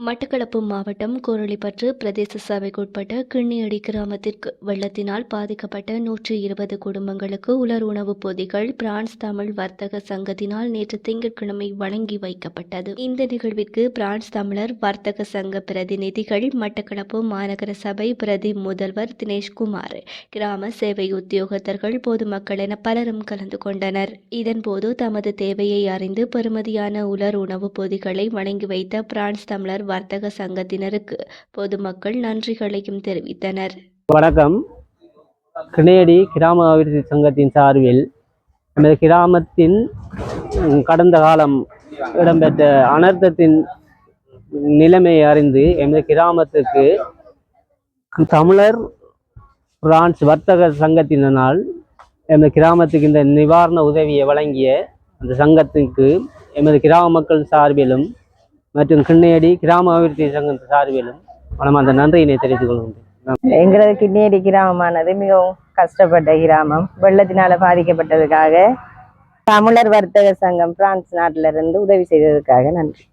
மட்டக்களப்பு மாவட்டம் கோரளிப்பற்று பிரதேச சபைக்குட்பட்ட கிண்ணியடி கிராமத்திற்கு வெள்ளத்தினால் பாதிக்கப்பட்ட நூற்றி இருபது குடும்பங்களுக்கு உலர் உணவுப் பொதிகள் பிரான்ஸ் தமிழ் வர்த்தக சங்கத்தினால் நேற்று திங்கட்கிழமை வழங்கி வைக்கப்பட்டது. இந்த நிகழ்விற்கு பிரான்ஸ் தமிழர் வர்த்தக சங்க பிரதிநிதிகள் மட்டக்களப்பு மாநகர சபை பிரதி முதல்வர் தினேஷ்குமார் கிராம சேவை உத்தியோகத்தர்கள் பொதுமக்கள் என பலரும் கலந்து கொண்டனர். இதன்போது தமது தேவையை அறிந்து பெறுமதியான உலர் உணவுப் பொதிகளை வழங்கி வைத்த பிரான்ஸ் தமிழர் வர்த்தக சங்கத்தினருக்கு பொதுமக்கள் நன்றிகளையும் தெரிவித்தனர். வணக்கம். கிணேடி கிராம அபிவிருத்தி சங்கத்தின் சார்பில் நமது கிராமத்தின் கடந்த காலம் இடம்பெற்ற அனர்த்தத்தின் நிலைமையை அறிந்து எமது கிராமத்துக்கு தமிழர் பிரான்ஸ் வர்த்தக சங்கத்தினால் எமது கிராமத்துக்கு இந்த நிவாரண உதவியை வழங்கிய அந்த சங்கத்துக்கு எமது கிராம மக்கள் சார்பிலும் மற்றும் கிண்ணேடி கிராம அபிவிருத்தி சங்கம் சார்பிலும் மனம் அந்த நன்றியினை தெரிவித்துக் கொள்கின்றேன். எங்களது கிண்ணியடி கிராமமானது மிகவும் கஷ்டப்பட்ட கிராமம். வெள்ளத்தினால பாதிக்கப்பட்டதுக்காக தமிழர் வர்த்தக சங்கம் பிரான்ஸ் நாட்டிலிருந்து உதவி செய்ததுக்காக நன்றி.